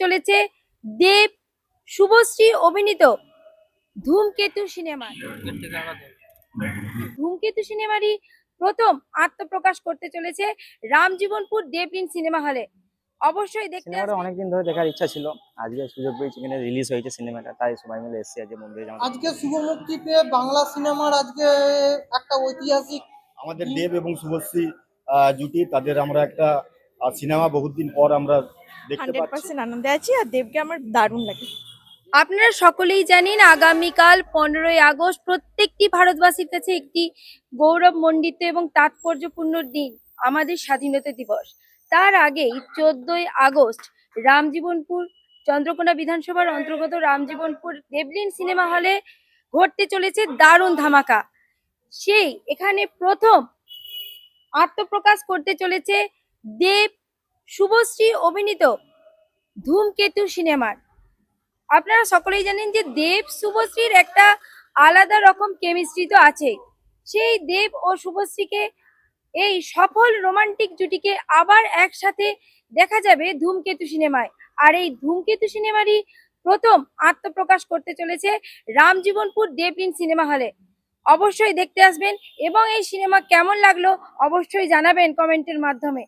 চলেছে দেব শুভশ্রী অভিনীত ধূমকেতু সিনেমা। ধূমকেতু সিনেমারই প্রথম আত্মপ্রকাশ করতে চলেছে রামজীবনপুর দেবলিন সিনেমা হলে। অবশ্যই দেখতে সিনেমাটা আসবেন। অনেকদিন ধরে দেখার ইচ্ছা ছিল। আজকে সুযোগ পেয়েছি এখানে রিলিজ হয়েছে সিনেমাটা তাই সবাই মিলে এসেছি আজকে বন্ধু হয়ে আজকে শুভ মুক্তি পেয়ে বাংলা সিনেমার আজকে একটা ঐতিহাসিক আমাদের দেব এবং শুভশ্রী আহ, জুটি তাদের আমরা একটা সিনেমা বহুদিন পর আমরা হান্ড্রেড পার্সেন্ট আনন্দে আছি আর দেবকে আমার দারুণ লাগে। আপনারা সকলেই জানেন আগামীকাল পনেরোই আগস্ট প্রত্যেকটি ভারতবাসীর কাছে একটি গৌরবমণ্ডিত এবং তাৎপর্যপূর্ণ দিন আমাদের স্বাধীনতা দিবস। তার আগেই চোদ্দই আগস্ট রামজীবনপুর চন্দ্রকোনা বিধানসভার অন্তর্গত রামজীবনপুর দেবলিন সিনেমা হলে ঘটতে চলেছে দারুণ ধামাকা। সেই এখানে প্রথম আত্মপ্রকাশ করতে চলেছে দেব শুভশ্রী অভিনীত ধূমকেতু সিনেমার। আপনারা সকলেই জানেন যে দেব শুভশ্রীর একটা আলাদা রকম কেমিস্ট্রি তো আছে। সেই দেব ও শুভশ্রীকে এই সফল রোমান্টিক জুটিকে আবার একসাথে দেখা যাবে ধূমকেতু সিনেমায়। আর এই ধূমকেতু সিনেমারই প্রথম আত্মপ্রকাশ করতে চলেছে রামজীবনপুর দেবলিন সিনেমা হলে। অবশ্যই দেখতে আসবেন এবং এই সিনেমা কেমন লাগল অবশ্যই জানাবেন কমেন্টের মাধ্যমে।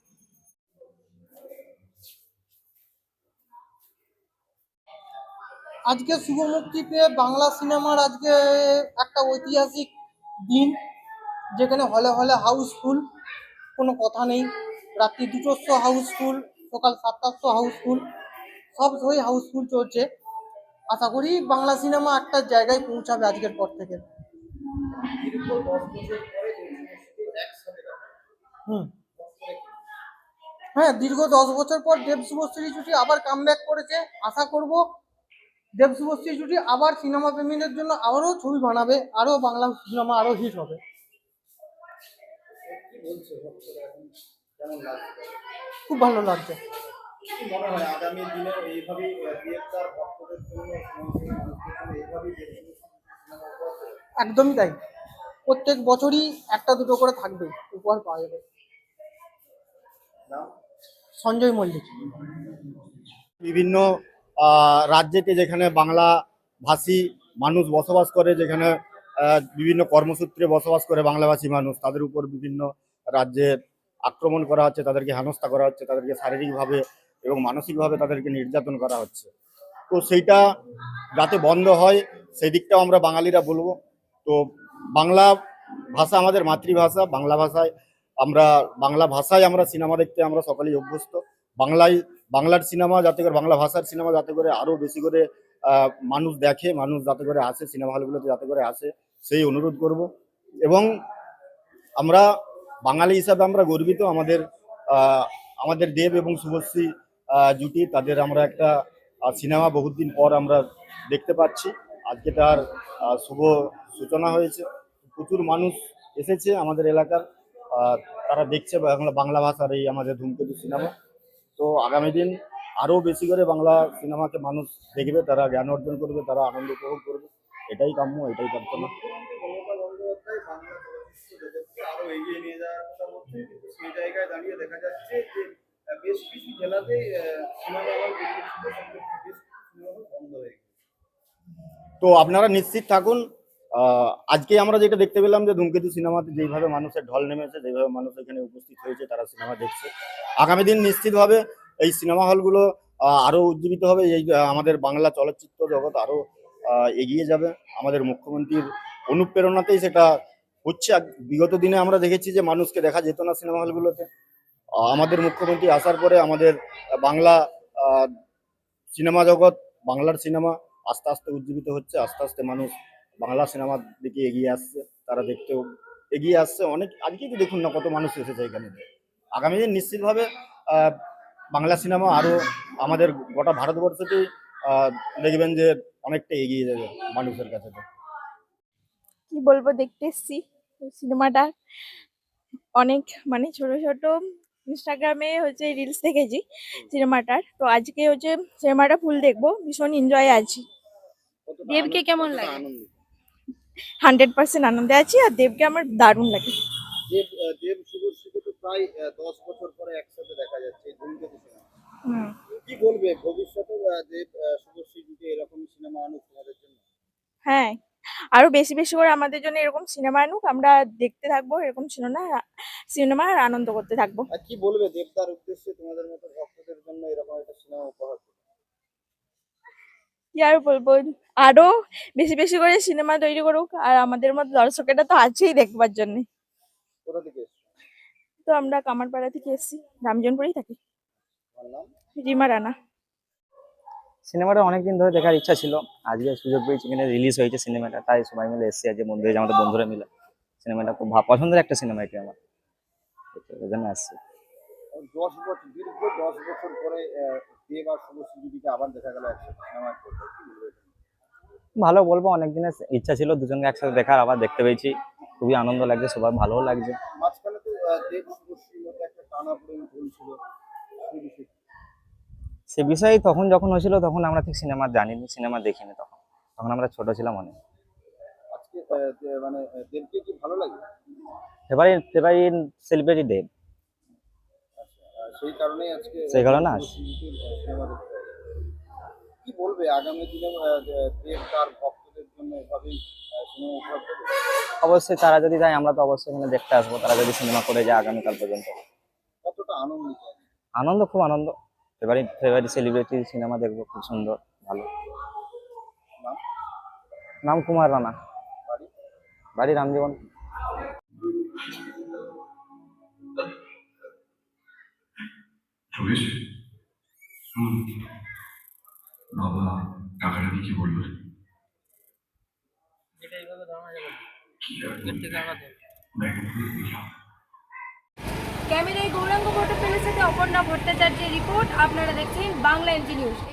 আজকে শুভ মুক্তি পেয়ে বাংলা সিনেমার আজকে একটা ঐতিহাসিক দিন, যেখানে হলে হলে হাউসফুল, কোনো কথা নেই। রাত্রি দুটোর শো হাউসফুল, সকাল সাতটার শো হাউসফুল, সব শোই হাউসফুল চলছে। আশা করি বাংলা সিনেমা একটা জায়গায় পৌঁছাবে আজকের পর থেকে। হুম। হ্যাঁ দীর্ঘ দশ বছর পর দেব শুভশ্রী জুটি আবার কামব্যাক করেছে। আশা করব দেব শুভশ্রী জুটি আবার সিনেমা প্রেমীদের জন্য আবারও ছবি বানাবে, আরও বাংলা সিনেমা আরও হিট হবে। খুব ভালো লাগছে। একদমই তাই। প্রত্যেক বছরই একটা দুটো করে থাকবে, উপহার পাওয়া যাবে। সঞ্জয় মল্লিক। বিভিন্ন রাজ্যেতে যেখানে বাংলা ভাষী মানুষ বসবাস করে, যেখানে বিভিন্ন কর্মসূত্রে বসবাস করে বাংলাভাষী মানুষ, তাদের উপর বিভিন্ন রাজ্যে আক্রমণ করা হচ্ছে, তাদেরকে হেনস্থা করা হচ্ছে, তাদেরকে শারীরিকভাবে এবং মানসিকভাবে তাদেরকে নির্যাতন করা হচ্ছে। তো সেইটা যাতে বন্ধ হয় সেই দিকটাও আমরা বাঙালিরা বলব। তো বাংলা ভাষা আমাদের মাতৃভাষা, বাংলা ভাষায় আমরা, বাংলা ভাষায় আমরা সিনেমা দেখতে আমরা সকলেই অভ্যস্ত। বাংলায় বাংলার সিনেমা যাতে করে, বাংলা ভাষার সিনেমা যাতে করে আরও বেশি করে মানুষ দেখে, মানুষ যাতে করে আসে, সিনেমা হলগুলোতে যাতে করে আসে, সেই অনুরোধ করব। এবং আমরা বাঙালি হিসাবে আমরা গর্বিত আমাদের আমাদের দেব এবং শুভশ্রী জুটি, তাদের আমরা একটা সিনেমা বহুদিন পর আমরা দেখতে পাচ্ছি। আজকে তার শুভ সূচনা হয়েছে। প্রচুর মানুষ এসেছে আমাদের এলাকার তারা দেখছে বাংলা ভাষার এই আমাদের ধূমকেতু সিনেমা। তো আগামী দিন আরও বেশি করে বাংলা সিনেমাকে মানুষ দেখবে তারা জ্ঞান অর্জন করবে তারা আনন্দ উপভোগ করবে। এটাই কাম্য এটাই প্রার্থনা। আরও এগিয়ে নিয়ে যাওয়ার কথা বলছে কিন্তু সেই জায়গায় দাঁড়িয়ে দেখা যাচ্ছে যে বেশ কিছু জেলাতে সিনেমা হল বেশ কিছু সিনেমা হল বন্ধ গেছে। তো আপনারা নিশ্চিত থাকুন আজকে আমরা যেটা দেখতে পেলাম যে ধূমকেতু সিনেমাতে যেইভাবে মানুষের ঢল নেমেছে যেভাবে মানুষ এখানে উপস্থিত হয়েছে তারা সিনেমা দেখছে। আগামী দিন নিশ্চিতভাবে এই সিনেমা হলগুলো আহ, আরও উজ্জীবিত হবে এই আমাদের বাংলা চলচ্চিত্র জগৎ আরও আহ, এগিয়ে যাবে। আমাদের মুখ্যমন্ত্রীর অনুপ্রেরণাতেই সেটা হচ্ছে। বিগত দিনে আমরা দেখেছি যে মানুষকে দেখা যেত না সিনেমা হলগুলোতে। আমাদের মুখ্যমন্ত্রী আসার পরে আমাদের বাংলা সিনেমা জগৎ বাংলার সিনেমা আস্তে আস্তে উজ্জীবিত হচ্ছে। আস্তে আস্তে মানুষ বাংলা সিনেমার দিকে এগিয়ে আসছে। তারা দেখতেও এগিয়ে আসছে। অনেক আজকেই তো দেখুন না কত মানুষ এসেছে এখানে। আগামী দিন নিশ্চিতভাবে আহ, বাংলা সিনেমা আরও আমাদের গোটা ভারতবর্ষতেই আহ, দেখবেন যে অনেকটা এগিয়ে যাবে মানুষের কাছে। তো কি বলব দেখতে এসছি। সিনেমাটা অনেক মানে ছোট ছোট ইনস্টাগ্রামে হচ্ছে রিলস দেখেছি সিনেমাটার। তো আজকে হচ্ছে সিনেমাটা ফুল দেখব। ভীষণ এনজয় আছি। দেবকে কেমন লাগে? হান্ড্রেড পার্সেন্ট আনন্দে আছি আর দেবকে আমার দারুণ লাগে। দেব আহ, দেব শুভশ্রীকে তো প্রায় দশ বছর পরে একসাথে দেখা যাচ্ছে এই ধূমকেতু সিনেমা কি বলবে? ভবিষ্যতে যে শুভশ্রী এরকম সিনেমা আনুক তোমাদের জন্য? হ্যাঁ। আরও বেশি বেশি করে আমাদের জন্য এরকম সিনেমা আনুক। আমরা দেখতে থাকব এরকম সিনেমা সিনেমা আর আনন্দ করতে থাকব। আর কি বলবে? দেবদার উদ্দেশ্যে তোমাদের মতো ভক্তদের জন্য এরকম একটা সিনেমা উপহার কি আর বলব? আরও বেশি বেশি করে সিনেমা তৈরি করুক। আর আমাদের মতো দর্শকেরা তো আছেই দেখবার জন্য। কোথা থেকে? তো আমরা কামারপাড়া থেকে এসেছি। রামজনপুরেই থাকি। রিমা রানা। সিনেমাটা অনেকদিন ধরে দেখার ইচ্ছা ছিল। আজকে সুযোগ পেয়েছি এখানে রিলিজ হয়েছে সিনেমাটা। তাই সবাই মিলে এসেছি আজকে বন্ধু হয়েছে আমাদের বন্ধুরা মিলে। সিনেমাটা খুব পছন্দের একটা সিনেমা এটি আমার। এই জন্য আসছি। দশ বছর দীর্ঘ দশ বছর পরে দেব আর শুভশ্রী আবার দেখা গেল একসাথে। সিনেমা? ভালো বলব অনেক দিনের ইচ্ছা ছিল দুজনকে একসাথে দেখার আবার দেখতে পেয়েছি। খুবই আনন্দ লাগছে সবার ভালোও লাগছে। মাঝখানে দেব সে বিষয়ে তখন যখন হয়েছিল তখন আমরা ঠিক সিনেমা জানিনি সিনেমা দেখিনি তখন। তখন আমরা ছোট ছিলাম অনেক। আজকে মানে দেবকে কি ভালো লাগে? ফেভারিট ফেভারিট সেলিব্রিটি ডে সেই কারণেই আজকে সেই কারণে। কি বলবে আগামী দিনে দেব তার ভক্তদের জন্য এভাবেই সিনেমা উপহার দেবে অবশ্যই তারা যদি যায় আমরা তো অবশ্যই এখানে দেখতে আসব। তারা যদি সিনেমা করে যায় আগামীকাল পর্যন্ত। কতটা আনন্দ খুব আনন্দ। ফেভারিট ফেভারিট সেলিব্রিটি সিনেমা দেখব খুব সুন্দর ভালো। নাম? নাম কুমার রানা। বাড়ি? বাড়ি রামজীবন। হুম বাবা টাকাটা দিয়ে কি কি আর ব্যাগে দিয়ে দিলাম ক্যামেরায় গৌরাঙ্গ ভট্টাচার্যের সাথে অপর্ণা ভট্টাচার্যের রিপোর্ট আপনারা দেখছেন বাংলা এনজি নিউজ।